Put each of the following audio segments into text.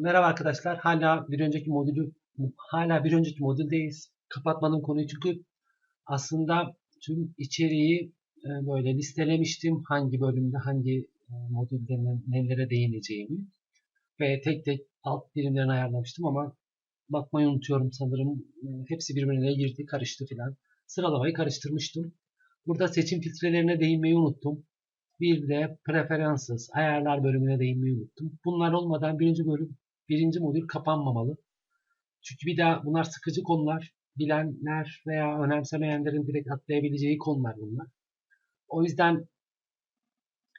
merhaba arkadaşlar. Hala bir önceki modülü hala bir önceki modüldeyiz. Kapatmadım konuyu çünkü aslında tüm içeriği e, böyle listelemiştim. Hangi bölümde hangi e, modülde ne- nelere değineceğimi ve tek tek alt birimlerini ayarlamıştım ama bakmayı unutuyorum sanırım. E, Hepsi birbirine girdi, karıştı filan. Sıralamayı karıştırmıştım. Burada seçim filtrelerine değinmeyi unuttum. Bir de preferences, ayarlar bölümüne değinmeyi unuttum. Bunlar olmadan birinci bölüm, birinci modül kapanmamalı. Çünkü bir daha bunlar sıkıcı konular. Bilenler veya önemsemeyenlerin direkt atlayabileceği konular bunlar. O yüzden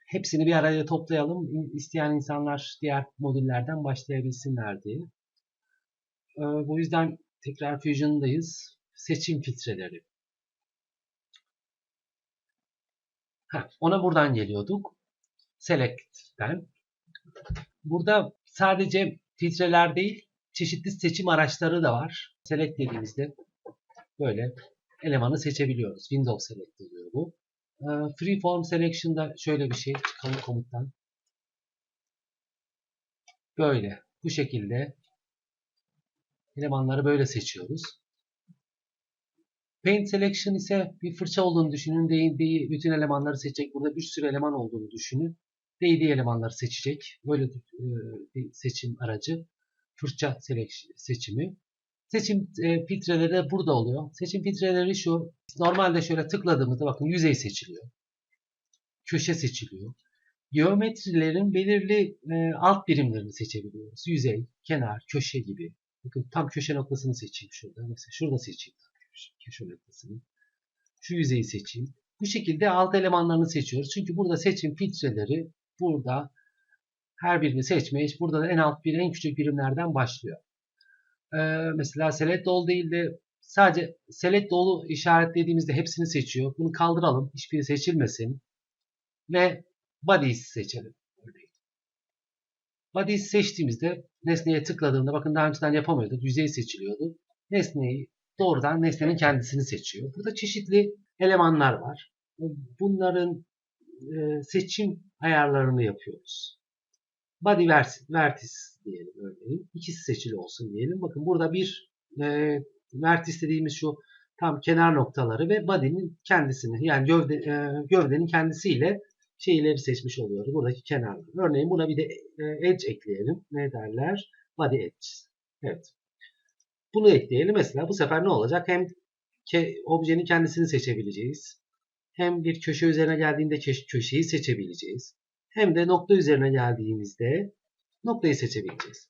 hepsini bir araya toplayalım. İsteyen insanlar diğer modüllerden başlayabilsinler diye. Ee, Bu yüzden tekrar Fusion'dayız. Seçim filtreleri. Ha, ona buradan geliyorduk. Select'ten. Burada sadece filtreler değil, çeşitli seçim araçları da var. Select dediğimizde böyle elemanı seçebiliyoruz. Windows Select oluyor bu. Ee, Freeform Selection'da şöyle bir şey çıkalım komuttan. Böyle. Bu şekilde elemanları böyle seçiyoruz. Paint Selection ise bir fırça olduğunu düşünün. Değdiği bütün elemanları seçecek. Burada bir sürü eleman olduğunu düşünün. Değdiği elemanları seçecek. Böyle e, bir seçim aracı. Fırça seçimi. Seçim e, filtreleri de burada oluyor. Seçim filtreleri şu. Normalde şöyle tıkladığımızda bakın yüzey seçiliyor. Köşe seçiliyor. Geometrilerin belirli e, alt birimlerini seçebiliyoruz. Yüzey, kenar, köşe gibi. Bakın tam köşe noktasını seçeyim şurada. Mesela şurada seçeyim köşe noktasını. Şu yüzeyi seçeyim. Bu şekilde alt elemanlarını seçiyoruz. Çünkü burada seçim filtreleri burada her birini seçmeye burada da en alt bir en küçük birimlerden başlıyor. Ee, mesela select all değil de sadece select all'u işaretlediğimizde hepsini seçiyor. Bunu kaldıralım. Hiçbiri seçilmesin. Ve bodies seçelim. Bodies seçtiğimizde nesneye tıkladığımda bakın daha önceden yapamıyorduk. Yüzey seçiliyordu. Nesneyi doğrudan nesnenin kendisini seçiyor. Burada çeşitli elemanlar var. Bunların e, seçim ayarlarını yapıyoruz. Body vertis diyelim örneğin. İkisi seçili olsun diyelim. Bakın burada bir e, vertis dediğimiz şu tam kenar noktaları ve body'nin kendisini yani gövde, e, gövdenin kendisiyle şeyleri seçmiş oluyoruz. Buradaki kenarları. Örneğin buna bir de e, edge ekleyelim. Ne derler? Body edge. Evet. Bunu ekleyelim. Mesela bu sefer ne olacak? Hem ke, objenin kendisini seçebileceğiz. Hem bir köşe üzerine geldiğinde köş- köşeyi seçebileceğiz. Hem de nokta üzerine geldiğimizde noktayı seçebileceğiz.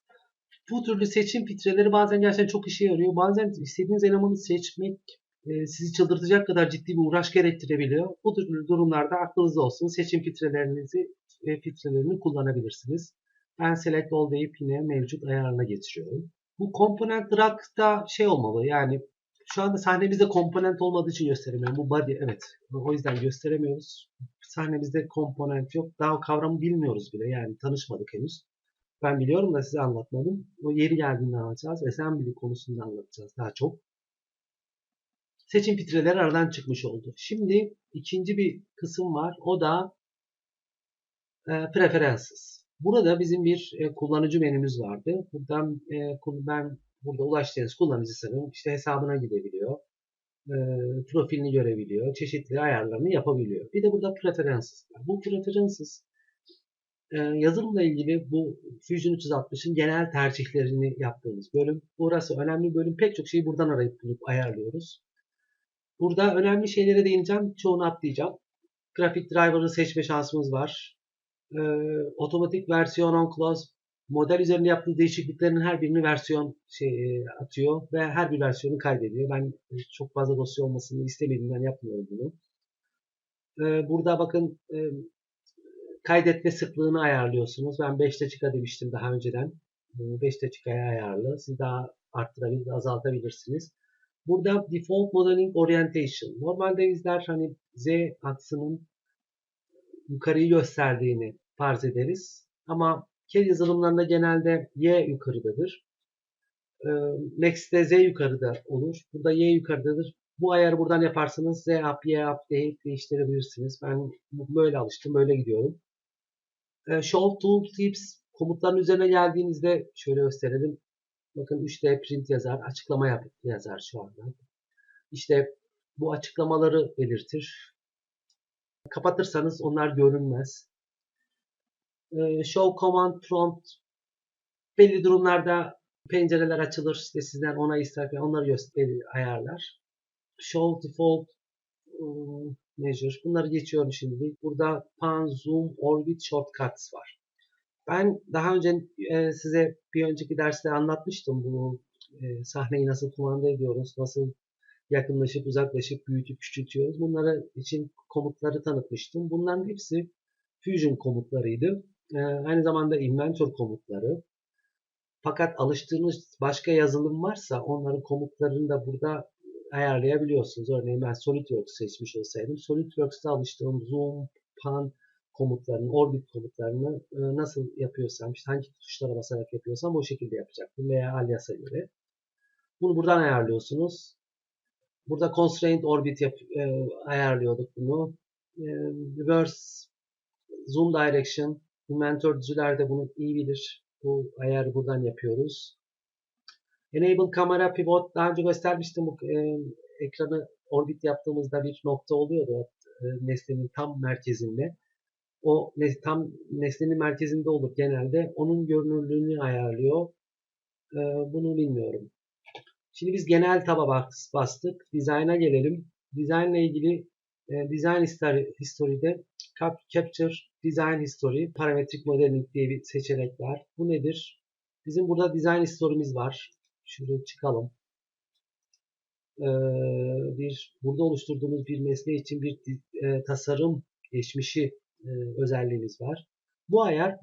Bu türlü seçim filtreleri bazen gerçekten çok işe yarıyor. Bazen istediğiniz elemanı seçmek e, sizi çıldırtacak kadar ciddi bir uğraş gerektirebiliyor. Bu türlü durumlarda aklınızda olsun. Seçim filtrelerinizi e, filtrelerini kullanabilirsiniz. Ben select all deyip yine mevcut ayarına getiriyorum. Bu komponent drag'da şey olmalı yani şu anda sahnemizde komponent olmadığı için gösteremiyorum. Bu body evet. O yüzden gösteremiyoruz. Sahnemizde komponent yok. Daha o kavramı bilmiyoruz bile. Yani tanışmadık henüz. Ben biliyorum da size anlatmadım. O yeri geldiğinde anlatacağız. Assembly konusunda anlatacağız daha çok. Seçim filtreleri aradan çıkmış oldu. Şimdi ikinci bir kısım var. O da e, preferences. Burada bizim bir e, kullanıcı menümüz vardı. Buradan e, ben burada ulaştığınız kullanıcısının işte hesabına gidebiliyor. E, profilini görebiliyor. Çeşitli ayarlarını yapabiliyor. Bir de burada preferences var. Bu preferences e, yazılımla ilgili bu Fusion 360'ın genel tercihlerini yaptığımız bölüm. Burası önemli bölüm. Pek çok şeyi buradan arayıp bulup ayarlıyoruz. Burada önemli şeylere değineceğim. Çoğunu atlayacağım. Grafik driver'ı seçme şansımız var. Ee, otomatik versiyon on close model üzerinde yaptığı değişikliklerin her birini versiyon şey, e, atıyor ve her bir versiyonu kaydediyor. Ben e, çok fazla dosya olmasını istemediğimden yapmıyorum bunu. Ee, burada bakın e, kaydetme sıklığını ayarlıyorsunuz. Ben 5 dakika demiştim daha önceden. 5 dakikaya ayarlı. Siz daha arttırabilir, azaltabilirsiniz. Burada default modeling orientation. Normalde bizler hani Z aksının yukarıyı gösterdiğini farz ederiz. Ama CAD yazılımlarında genelde Y yukarıdadır. Max'te Z yukarıda olur. Burada Y yukarıdadır. Bu ayarı buradan yaparsanız Z up, Y up deyip değiştirebilirsiniz. Ben böyle alıştım, böyle gidiyorum. Show Tool Tips Komutların üzerine geldiğinizde şöyle gösterelim. Bakın 3D print yazar, açıklama yap yazar şu anda. İşte bu açıklamaları belirtir. Kapatırsanız onlar görünmez. Ee, show command prompt belli durumlarda pencereler açılır. İşte sizden ona isterken onları gösterir, ayarlar. Show default ıı, measure. Bunları geçiyorum şimdi. Burada pan, zoom, orbit, shortcuts var. Ben daha önce e, size bir önceki derste anlatmıştım bunu e, sahneyi nasıl kumanda ediyoruz, nasıl yakınlaşıp uzaklaşıp büyütüp küçültüyoruz. Bunları için komutları tanıtmıştım. Bunların hepsi Fusion komutlarıydı. E, aynı zamanda Inventor komutları. Fakat alıştığınız başka yazılım varsa onların komutlarını da burada ayarlayabiliyorsunuz. Örneğin ben SolidWorks seçmiş olsaydım SolidWorks'ta alıştığım zoom, pan komutlarını, orbit komutlarını e, nasıl yapıyorsam, işte hangi tuşlara basarak yapıyorsam o şekilde yapacaktım veya alias'a göre. Bunu buradan ayarlıyorsunuz. Burada constraint orbit yap, e, ayarlıyorduk bunu. E, reverse zoom direction inventörcüler de bunu iyi bilir. Bu ayarı buradan yapıyoruz. Enable kamera pivot daha önce göstermiştim bu e, ekranı orbit yaptığımızda bir nokta oluyordu e, nesnenin tam merkezinde. O tam nesnenin merkezinde olur genelde. Onun görünürlüğünü ayarlıyor. E, bunu bilmiyorum. Şimdi biz genel taba bastık. Design'a gelelim. Design ile ilgili e, Design History'de Capture Design History Parametrik Modeling diye bir seçenek var. Bu nedir? Bizim burada Design History'miz var. Şuraya çıkalım. Ee, bir burada oluşturduğumuz bir mesleği için bir e, tasarım geçmişi e, özelliğimiz var. Bu ayar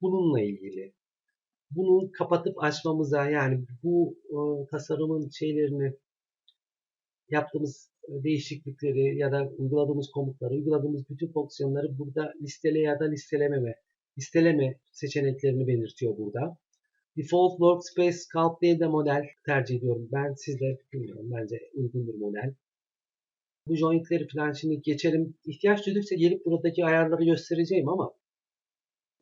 bununla ilgili. Bunu kapatıp açmamıza yani bu e, tasarımın şeylerini yaptığımız değişiklikleri ya da uyguladığımız komutları, uyguladığımız bütün fonksiyonları burada listele ya da listelememe, listeleme seçeneklerini belirtiyor burada. Default Workspace Sculpt diye de model tercih ediyorum. Ben sizle bilmiyorum. Bence uygun bir model. Bu jointleri falan şimdi geçelim. İhtiyaç duydukça gelip buradaki ayarları göstereceğim ama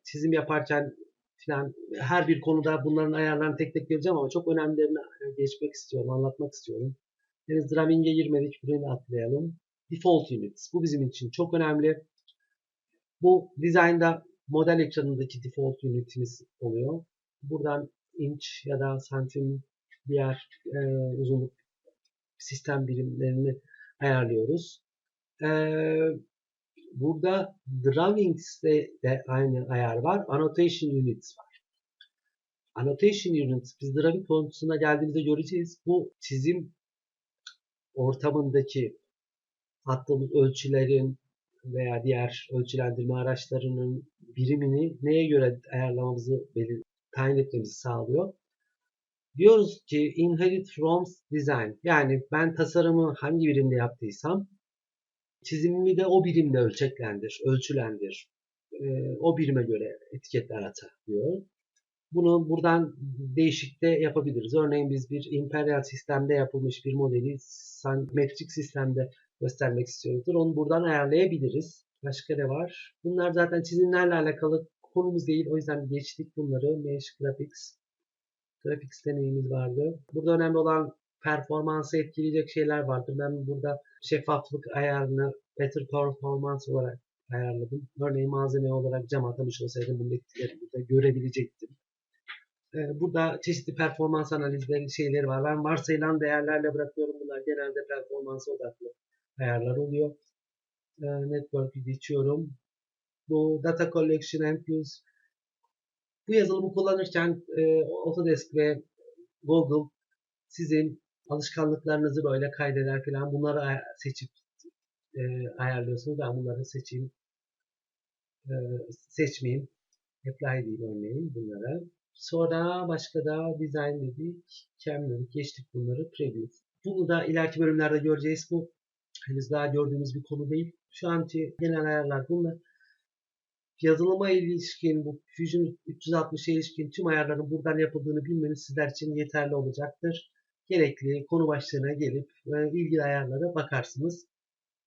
çizim yaparken falan her bir konuda bunların ayarlarını tek tek vereceğim ama çok önemlilerini geçmek istiyorum, anlatmak istiyorum. Henüz Drawing'e girmedik. Burayı atlayalım. Default Units. Bu bizim için çok önemli. Bu design'da model ekranındaki default unitimiz oluyor. Buradan inch ya da santim diğer e, uzunluk sistem birimlerini ayarlıyoruz. E, burada Drawings'te de aynı ayar var. Annotation Units var. Annotation Units biz Drawing konusuna geldiğimizde göreceğiz. Bu çizim ortamındaki attığımız ölçülerin veya diğer ölçülendirme araçlarının birimini neye göre ayarlamamızı belir tayin etmemizi sağlıyor. Diyoruz ki inherit from design. Yani ben tasarımı hangi birimde yaptıysam çizimimi de o birimde ölçeklendir, ölçülendir. O birime göre etiketler ata diyor. Bunu buradan değişik de yapabiliriz. Örneğin biz bir imperial sistemde yapılmış bir modeli metrik sistemde göstermek istiyoruzdur. Onu buradan ayarlayabiliriz. Başka ne var? Bunlar zaten çizimlerle alakalı konumuz değil. O yüzden geçtik bunları. Mesh Graphics. Graphics deneyimiz vardı. Burada önemli olan performansı etkileyecek şeyler vardır. Ben burada şeffaflık ayarını better performance olarak ayarladım. Örneğin malzeme olarak cam atamış olsaydım bunun etkilerini burada görebilecektim. Ee, burada çeşitli performans analizleri şeyleri var. Ben varsayılan değerlerle bırakıyorum. Bunlar genelde performans odaklı ayarlar oluyor. Ee, network'ü geçiyorum bu data collection and use bu yazılımı kullanırken e, Autodesk ve Google sizin alışkanlıklarınızı böyle kaydeder falan bunları seçip e, ayarlıyorsunuz. Ben bunları seçeyim. E, seçmeyeyim. Apply diyeyim örneğin bunlara. Sonra başka da design dedik. Cam dedik. Geçtik bunları. Preview. Bunu da ileriki bölümlerde göreceğiz. Bu henüz daha gördüğümüz bir konu değil. Şu anki genel ayarlar bunlar yazılıma ilişkin bu Fusion 360'a ilişkin tüm ayarların buradan yapıldığını bilmeniz sizler için yeterli olacaktır. Gerekli konu başlığına gelip ilgili ayarlara bakarsınız.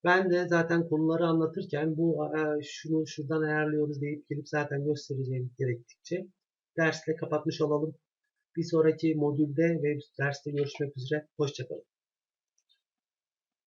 Ben de zaten konuları anlatırken bu e, şunu şuradan ayarlıyoruz deyip gelip zaten göstereceğim gerektikçe dersle kapatmış olalım. Bir sonraki modülde ve derste görüşmek üzere. Hoşçakalın.